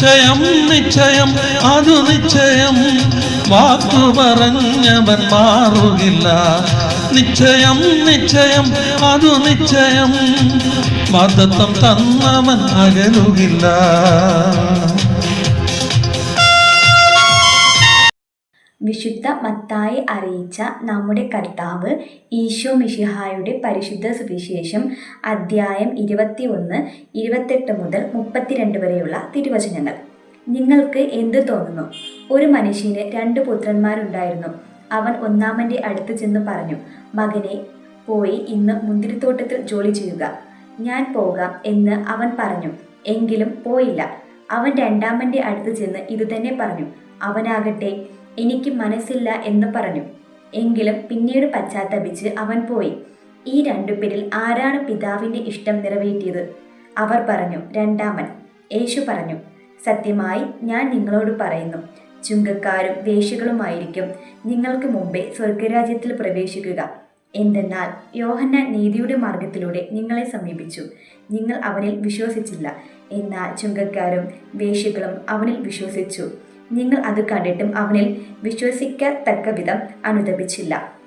നിശ്ചയം നിശ്ചയം അതു നിശ്ചയം. വാക്കു പറഞ്ഞവൻ മാറുകില്ല. നിശ്ചയം നിശ്ചയം അതു നിശ്ചയം. മതത്വം തന്നവൻ അകലുകില്ല. വിശുദ്ധ മത്തായി അറിയിച്ച നമ്മുടെ കർത്താവ് ഈശോ മിഷിഹായുടെ പരിശുദ്ധ സുവിശേഷം അദ്ധ്യായം ഇരുപത്തി ഒന്ന് ഇരുപത്തെട്ട് മുതൽ മുപ്പത്തിരണ്ട് വരെയുള്ള തിരുവചനങ്ങൾ. നിങ്ങൾക്ക് എന്ത് തോന്നുന്നു? ഒരു മനുഷ്യന് രണ്ട് പുത്രന്മാരുണ്ടായിരുന്നു. അവൻ ഒന്നാമന്റെ അടുത്ത് ചെന്ന് പറഞ്ഞു മകനെ പോയി ഇന്ന് മുന്തിരിത്തോട്ടത്തിൽ ജോലി ചെയ്യുക. ഞാൻ പോകാം എന്ന് അവൻ പറഞ്ഞു. എങ്കിലും പോയില്ല. അവൻ രണ്ടാമന്റെ അടുത്ത് ചെന്ന് ഇതുതന്നെ പറഞ്ഞു അവനാകട്ടെ എനിക്ക് മനസ്സില്ല എന്ന് പറഞ്ഞു. എങ്കിലും പിന്നീട് പശ്ചാത്തപിച്ച് അവൻ പോയി. ഈ രണ്ടു രണ്ടുപേരിൽ ആരാണ് പിതാവിന്റെ ഇഷ്ടം നിറവേറ്റിയത്? അവർ പറഞ്ഞു രണ്ടാമൻ. യേശു പറഞ്ഞു സത്യമായി ഞാൻ നിങ്ങളോട് പറയുന്നു ചുങ്കക്കാരും വേശികളുമായിരിക്കും നിങ്ങൾക്ക് മുമ്പേ സ്വർഗരാജ്യത്തിൽ പ്രവേശിക്കുക. എന്തെന്നാൽ യോഹന്നാൻ നീതിയുടെ മാർഗത്തിലൂടെ നിങ്ങളെ സമീപിച്ചു. നിങ്ങൾ അവനിൽ വിശ്വസിച്ചില്ല. എന്നാൽ ചുങ്കക്കാരും വേശികളും അവനിൽ വിശ്വസിച്ചു. നിങ്ങൾ അത് കണ്ടിട്ടും അവനിൽ വിശ്വസിക്കത്തക്ക വിധം അനുദപിച്ചില്ല.